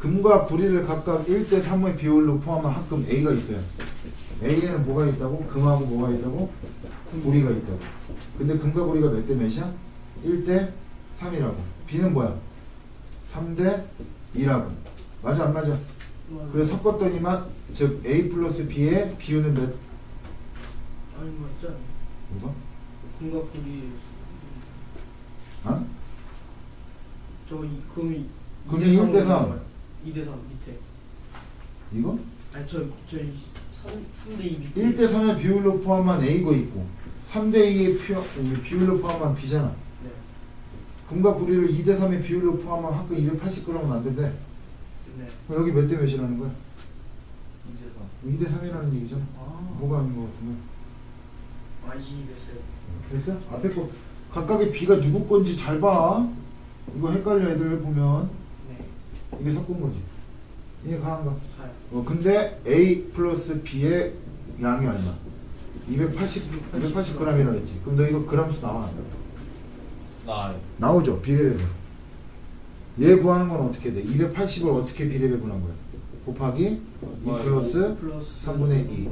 금과 구리를 각각 1대 3의 비율로 포함한 합금 A가 있어요. A에는 뭐가 있다고? 금하고 뭐가 있다고? 구리가 있다고. 근데 금과 구리가 몇 대 몇이야? 1대 3이라고. B는 뭐야? 3대 2라고. 맞아 안 맞아? 그래서 섞었더니만 즉 A 플러스 B의 비율은 몇? 아니 맞지 않아? 뭐가? 금과 구리 어? 저 이- 금이 금이 2대 1대 3. 2대 3 밑에 이거? 아니 저 저희 3 3대 2 밑에 1대 3의 비율로 포함한 A가 있고 3대 2의 피, 비율로 포함한 B잖아. 네. 금과 구리를 2대 3의 비율로 포함한 합금 280g은 안 된대. 네. 그럼 여기 몇 대 몇이라는 거야? 2대 3 2대 3이라는 얘기잖아. 아. 뭐가 아닌 것 같으면. 아이시 됐어요. 됐어? 앞에 거 각각의 B가 누구 건지 잘 봐. 이거 헷갈려 애들 보면 네. 이게 섞은 거지. 이게 가한 거. 가요. 어, 근데 A 플러스 B의 양이 얼마? 280, 280g이라 그랬지. 그럼 너 이거 그람수 나와? 나요 나오죠. 비례배분. 얘 구하는 건 어떻게 돼? 280을 어떻게 비례배분한 거야? 곱하기 2 플러스 플러스 3분의 2.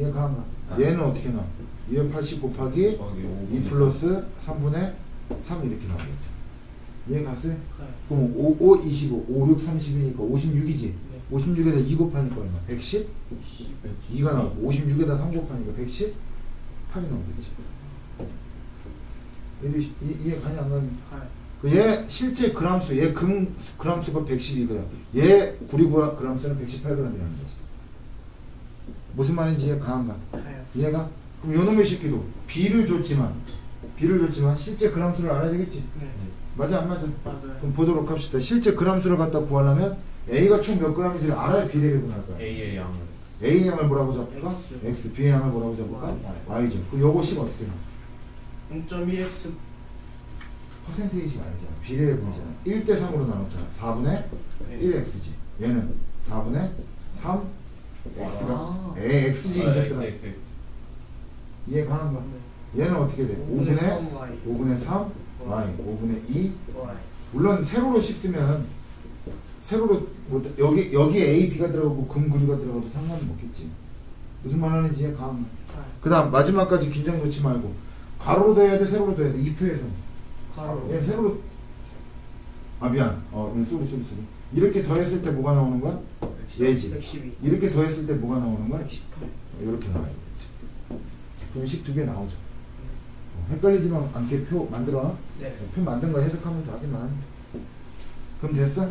얘 가한 거. 얘는 어떻게 나와? 280 곱하기 거기 5 2 플러스 3분의 3 이렇게 나오겠죠. 얘 갔어요? 가요. 그럼 5, 5, 25, 5, 6, 30이니까 56이지. 네. 56에다 2 곱하니까 얼마? 110? 2가 나오고 56에다 3 곱하니까 118이 나오겠지. 이해, 이해 가냐 안 가냐? 가요. 그얘 실제 그람수, 얘 금 그람수가 112g, 얘 구리 그람수는 118g이라는 거지. 무슨 말인지 이해 가한가? 가요. 이해가? 그럼 요놈의 새끼도 B를 줬지만, B를 줬지만 실제 그람수를 알아야 되겠지. 네. 맞아 안 맞아? 맞아요. 그럼 보도록 합시다. 실제 그람수를 갖다 구하려면 A가 총몇 g인지를 알아야 B를 구할 거야. A의 양을 A 양을 뭐라고 잡을까? X. X, B의 양을 뭐라고 잡을까? Y. Y죠. 그럼 요거 10 어떻게 나와? 0.1x 퍼센테이지가 아니잖아. 비례분이잖아. 1대 3으로 나눴잖아. 4분의 1x지. 얘는 4분의 3 x가 아. 에 x지 이 아, 새끼들아. X, X. 이해 가는 거야? 얘는 어떻게 돼? 5분의 5분의 3 y 5분의 3 y, 5분의 2 y 물론 세로로씩 쓰면 세로로 뭐 여기 여기 a, b가 들어가고 금 그리가 들어가도 상관은 없겠지. 무슨 말 하는지 이해 가는 거야? 가요. 그다음 마지막까지 긴장 놓지 말고 가로로도 해야 돼, 세로로도 해야 돼. 이 표에서. 가로. 얘 세로로 아 미안. 어, 이거 쏘리 쏘리 쏘리. 이렇게 더했을 때 뭐가 나오는 거야? 얘지. 112 이렇게 더했을 때 뭐가 나오는 거야? 118 이렇게 나와야 되겠지. 그럼 식 두 개 나오죠. 어, 헷갈리지만 않게 표 만들어. 네. 표 만든 거 해석하면서 하기만. 그럼 됐어?